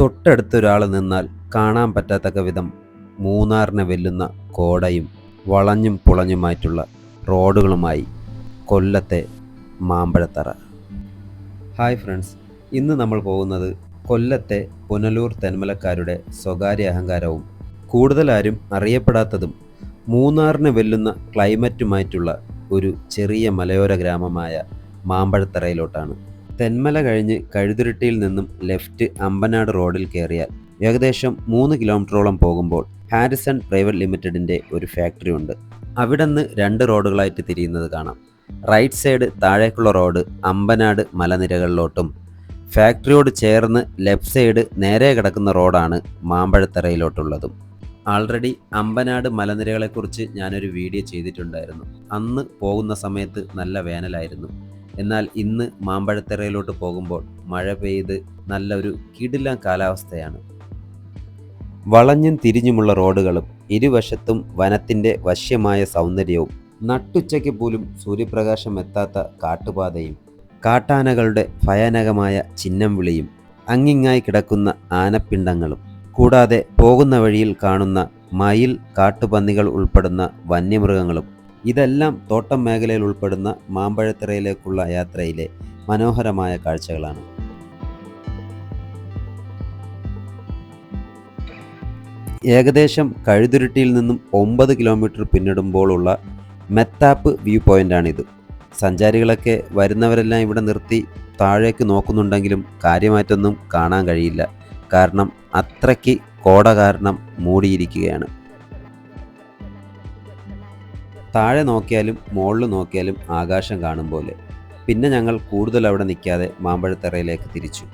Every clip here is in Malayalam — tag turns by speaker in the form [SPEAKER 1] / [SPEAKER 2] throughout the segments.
[SPEAKER 1] തൊട്ടടുത്തൊരാൾ നിന്നാൽ കാണാൻ പറ്റാത്തക്ക വിധം മൂന്നാറിനെ വെല്ലുന്ന കോടയും വളഞ്ഞും പുളഞ്ഞുമായിട്ടുള്ള റോഡുകളുമായി കൊല്ലത്തെ മാമ്പഴത്തറ. ഹായ് ഫ്രണ്ട്സ് ഇന്ന് നമ്മൾ പോകുന്നത് കൊല്ലത്തെ പുനലൂർ തെന്മലക്കാരുടെ സ്വകാര്യ അഹങ്കാരവും കൂടുതലാരും അറിയപ്പെടാത്തതും മൂന്നാറിനെ വെല്ലുന്ന ക്ലൈമറ്റുമായിട്ടുള്ള ഒരു ചെറിയ മലയോര ഗ്രാമമായ മാമ്പഴത്തറയിലോട്ടാണ്. തെന്മല കഴിഞ്ഞ് കഴുതുരുട്ടിയിൽ നിന്നും ലെഫ്റ്റ് അമ്പനാട് റോഡിൽ കയറിയാൽ ഏകദേശം മൂന്ന് കിലോമീറ്ററോളം പോകുമ്പോൾ ഹാരിസൺ പ്രൈവറ്റ് ലിമിറ്റഡിന്റെ ഒരു ഫാക്ടറി ഉണ്ട്. അവിടെ നിന്ന് രണ്ട് റോഡുകളായിട്ട് തിരിയുന്നത് കാണാം. റൈറ്റ് സൈഡ് താഴേക്കുള്ള റോഡ് അമ്പനാട് മലനിരകളിലോട്ടും ഫാക്ടറിയോട് ചേർന്ന് ലെഫ്റ്റ് സൈഡ് നേരെ കിടക്കുന്ന റോഡാണ് മാമ്പഴത്തറയിലോട്ടുള്ളതും. ആൾറെഡി അമ്പനാട് മലനിരകളെക്കുറിച്ച് ഞാനൊരു വീഡിയോ ചെയ്തിട്ടുണ്ടായിരുന്നു. അന്ന് പോകുന്ന സമയത്ത് നല്ല വേനലായിരുന്നു. എന്നാൽ ഇന്ന് മാമ്പഴത്തറയിലോട്ട് പോകുമ്പോൾ മഴ പെയ്ത് നല്ലൊരു കിടിലം കാലാവസ്ഥയാണ്. വളഞ്ഞും തിരിഞ്ഞുമുള്ള റോഡുകളും ഇരുവശത്തും വനത്തിന്റെ വശ്യമായ സൗന്ദര്യവും നട്ടുച്ചയ്ക്ക് പോലും സൂര്യപ്രകാശം എത്താത്ത കാട്ടുപാതയും കാട്ടാനകളുടെ ഭയാനകമായ ചിഹ്നം വിളിയും അങ്ങിങ്ങായി കിടക്കുന്ന ആനപ്പിണ്ടങ്ങളും കൂടാതെ പോകുന്ന വഴിയിൽ കാണുന്ന മയിൽ കാട്ടുപന്നികൾ ഉൾപ്പെടുന്ന വന്യമൃഗങ്ങളും ഇതെല്ലാം തോട്ടം മേഖലയിൽ ഉൾപ്പെടുന്ന മാമ്പഴത്തിറയിലേക്കുള്ള യാത്രയിലെ മനോഹരമായ കാഴ്ചകളാണ്. ഏകദേശം കഴുതുരുട്ടിയിൽ നിന്നും ഒമ്പത് കിലോമീറ്റർ പിന്നിടുമ്പോഴുള്ള മെത്താപ്പ് വ്യൂ പോയിന്റാണിത് സഞ്ചാരികളൊക്കെ വരുന്നവരെല്ലാം ഇവിടെ നിർത്തി താഴേക്ക് നോക്കുന്നുണ്ടെങ്കിലും കാര്യമായിട്ടൊന്നും കാണാൻ കഴിയില്ല. കാരണം അത്രയ്ക്ക് കോട കാരണം മൂടിയിരിക്കുകയാണ്. താഴെ നോക്കിയാലും മുകളിൽ നോക്കിയാലും ആകാശം കാണും പോലെ. പിന്നെ ഞങ്ങൾ കൂടുതൽ അവിടെ നിൽക്കാതെ മാമ്പഴത്തറയിലേക്ക് തിരിച്ചു.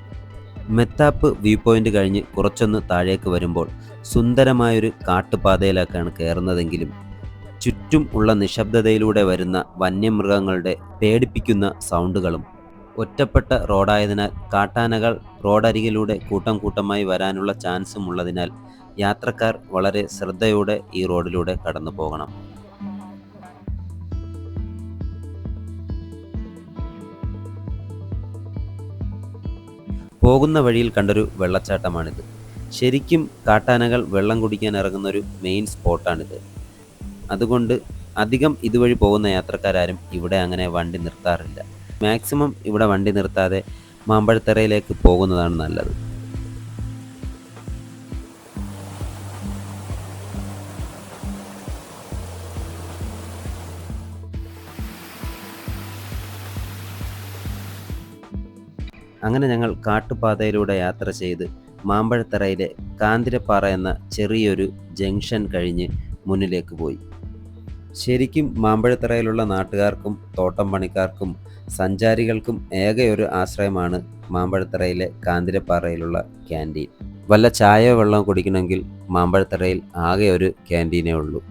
[SPEAKER 1] മെത്താപ്പ് വ്യൂ പോയിന്റ് കഴിഞ്ഞ് കുറച്ചൊന്ന് താഴേക്ക് വരുമ്പോൾ സുന്ദരമായൊരു കാട്ടുപാതയിലേക്കാണ് കയറുന്നതെങ്കിലും ചുറ്റും ഉള്ള നിശബ്ദതയിലൂടെ വരുന്ന വന്യമൃഗങ്ങളുടെ പേടിപ്പിക്കുന്ന സൗണ്ടുകളും ഒറ്റപ്പെട്ട റോഡായതിനാൽ കാട്ടാനകൾ റോഡരികിലൂടെ കൂട്ടം കൂട്ടമായി വരാനുള്ള ചാൻസും ഉള്ളതിനാൽ യാത്രക്കാർ വളരെ ശ്രദ്ധയോടെ ഈ റോഡിലൂടെ കടന്നു പോകണം പോകുന്ന വഴിയിൽ കണ്ടൊരു വെള്ളച്ചാട്ടമാണിത്. ശരിക്കും കാട്ടാനകൾ വെള്ളം കുടിക്കാൻ ഇറങ്ങുന്ന ഒരു മെയിൻ സ്പോട്ടാണിത് അതുകൊണ്ട് അധികം ഇതുവഴി പോകുന്ന യാത്രക്കാരും ഇവിടെ അങ്ങനെ വണ്ടി നിർത്താറില്ല. മാക്സിമം ഇവിടെ വണ്ടി നിർത്താതെ മാമ്പഴത്തറയിലേക്ക് പോകുന്നതാണ് നല്ലത്. അങ്ങനെ ഞങ്ങൾ കാട്ടുപാതയിലൂടെ യാത്ര ചെയ്ത് മാമ്പഴത്തറയിലെ കാന്തിരപ്പാറ എന്ന ചെറിയൊരു ജംഗ്ഷൻ കഴിഞ്ഞ് മുന്നിലേക്ക് പോയി. ശരിക്കും മാമ്പഴത്തറയിലുള്ള നാട്ടുകാർക്കും തോട്ടം പണിക്കാർക്കും സഞ്ചാരികൾക്കും ഏക ഒരു ആശ്രയമാണ് മാമ്പഴത്തറയിലെ കാന്തിരപ്പാറയിലുള്ള ക്യാന്റീൻ. വല്ല ചായ വെള്ളം കുടിക്കണമെങ്കിൽ മാമ്പഴത്തറയിൽ ആകെ ഒരു ക്യാന്റീനേ ഉള്ളൂ.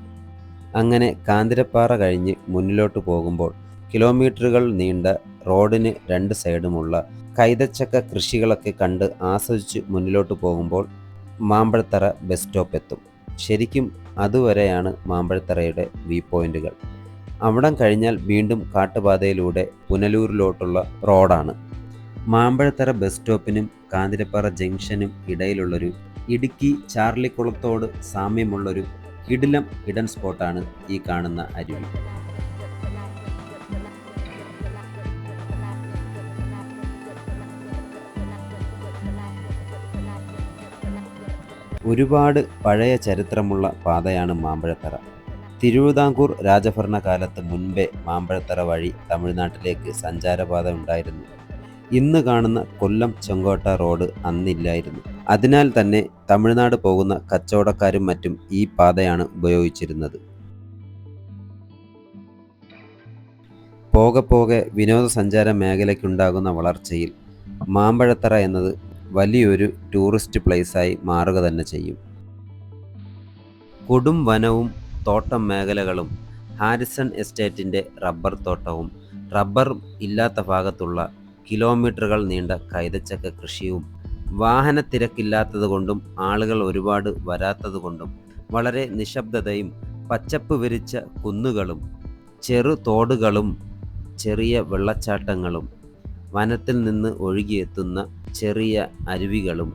[SPEAKER 1] അങ്ങനെ കാന്തിരപ്പാറ കഴിഞ്ഞ് മുന്നിലോട്ട് പോകുമ്പോൾ കിലോമീറ്ററുകൾ നീണ്ട റോഡിന് രണ്ട് സൈഡുമുള്ള കൈതച്ചക്ക കൃഷികളൊക്കെ കണ്ട് ആസ്വദിച്ച് മുന്നിലോട്ട് പോകുമ്പോൾ മാമ്പഴത്തറ ബസ് സ്റ്റോപ്പ് എത്തും. ശരിക്കും അതുവരെയാണ് മാമ്പഴത്തറയുടെ വ്യൂ പോയിന്റുകൾ. അവിടം കഴിഞ്ഞാൽ വീണ്ടും കാട്ടുപാതയിലൂടെ പുനലൂരിലോട്ടുള്ള റോഡാണ്. മാമ്പഴത്തറ ബസ് സ്റ്റോപ്പിനും കാന്തിരപ്പാറ ജംഗ്ഷനും ഇടയിലുള്ളൊരു ഇടുക്കി ചാർലിക്കുളത്തോട് സാമ്യമുള്ളൊരു കിടിലം ഹിഡൻ സ്പോട്ടാണ് ഈ കാണുന്ന അരുവി. ഒരുപാട് പഴയ ചരിത്രമുള്ള പാതയാണ് മാമ്പഴത്തറ. തിരുവിതാംകൂർ രാജഭരണകാലത്ത് മുൻപേ മാമ്പഴത്തറ വഴി തമിഴ്നാട്ടിലേക്ക് സഞ്ചാരപാത ഉണ്ടായിരുന്നു. ഇന്ന് കാണുന്ന കൊല്ലം ചെങ്കോട്ട റോഡ് അന്നില്ലായിരുന്നു. അതിനാൽ തന്നെ തമിഴ്നാട് പോകുന്ന കച്ചവടക്കാരും മറ്റും ഈ പാതയാണ് ഉപയോഗിച്ചിരുന്നത്. പോകെ പോകെ വിനോദസഞ്ചാര മേഖലയ്ക്കുണ്ടാകുന്ന വളർച്ചയിൽ മാമ്പഴത്തറ എന്നത് വലിയൊരു ടൂറിസ്റ്റ് പ്ലേസായി മാറുക തന്നെ ചെയ്യും. കൊടും വനവും തോട്ടം മേഖലകളും ഹാരിസൺ എസ്റ്റേറ്റിന്റെ റബ്ബർ തോട്ടവും റബ്ബർ ഇല്ലാത്ത ഭാഗത്തുള്ള കിലോമീറ്ററുകൾ നീണ്ട കൈതച്ചക്ക കൃഷിയും വാഹനത്തിരക്കില്ലാത്തതുകൊണ്ടും ആളുകൾ ഒരുപാട് വരാത്തതുകൊണ്ടും വളരെ നിശബ്ദതയും പച്ചപ്പ് വിരിച്ച കുന്നുകളും ചെറു തോടുകളും ചെറിയ വെള്ളച്ചാട്ടങ്ങളും വനത്തിൽ നിന്ന് ഒഴുകിയെത്തുന്ന ചെറിയ അരുവികളും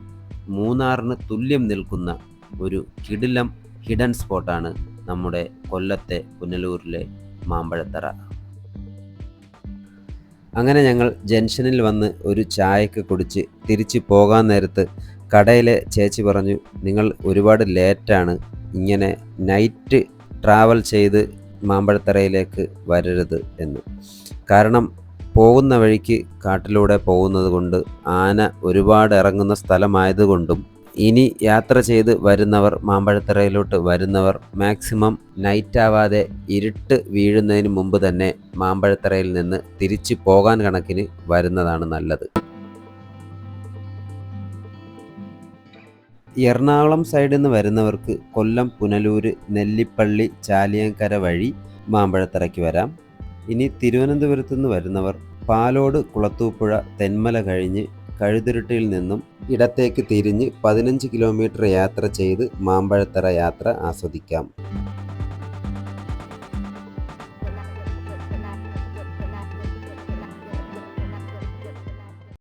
[SPEAKER 1] മൂന്നാറിന് തുല്യം നിൽക്കുന്ന ഒരു കിടിലം ഹിഡൻ സ്പോട്ടാണ് നമ്മുടെ കൊല്ലത്തെ പുനലൂരിലെ മാമ്പഴത്തറ. അങ്ങനെ ഞങ്ങൾ ജംഗ്ഷനിൽ വന്ന് ഒരു ചായക്ക് കുടിച്ച് തിരിച്ച് പോകാൻ നേരത്ത് കടയിലെ ചേച്ചി പറഞ്ഞു നിങ്ങൾ ഒരുപാട് ലേറ്റാണ് ഇങ്ങനെ നൈറ്റ് ട്രാവൽ ചെയ്ത് മാമ്പഴത്തറയിലേക്ക് വരരുത് എന്ന്. കാരണം പോകുന്ന വഴിക്ക് കാട്ടിലൂടെ പോകുന്നത് കൊണ്ട് ആന ഒരുപാട് ഇറങ്ങുന്ന സ്ഥലമായതുകൊണ്ടും ഇനി യാത്ര ചെയ്ത് വരുന്നവർ മാമ്പഴത്തറയിലോട്ട് വരുന്നവർ മാക്സിമം നൈറ്റ് ആവാതെ ഇരുട്ട് വീഴുന്നതിന് മുമ്പ് തന്നെ മാമ്പഴത്തറയിൽ നിന്ന് തിരിച്ചു പോകാൻ കണക്കിന് വരുന്നതാണ് നല്ലത്. എറണാകുളം സൈഡിൽ നിന്ന് വരുന്നവർക്ക് കൊല്ലം പുനലൂര് നെല്ലിപ്പള്ളി ചാലിയങ്കര വഴി മാമ്പഴത്തറയ്ക്ക് വരാം. ഇനി തിരുവനന്തപുരത്തു നിന്ന് വരുന്നവർ പാലോട് കുളത്തൂപ്പുഴ തെന്മല കഴിഞ്ഞ് കഴുതുരുട്ടിയിൽ നിന്നും ഇടത്തേക്ക് തിരിഞ്ഞ് പതിനഞ്ച് കിലോമീറ്റർ യാത്ര ചെയ്ത് മാമ്പഴത്തറ യാത്ര ആസ്വദിക്കാം.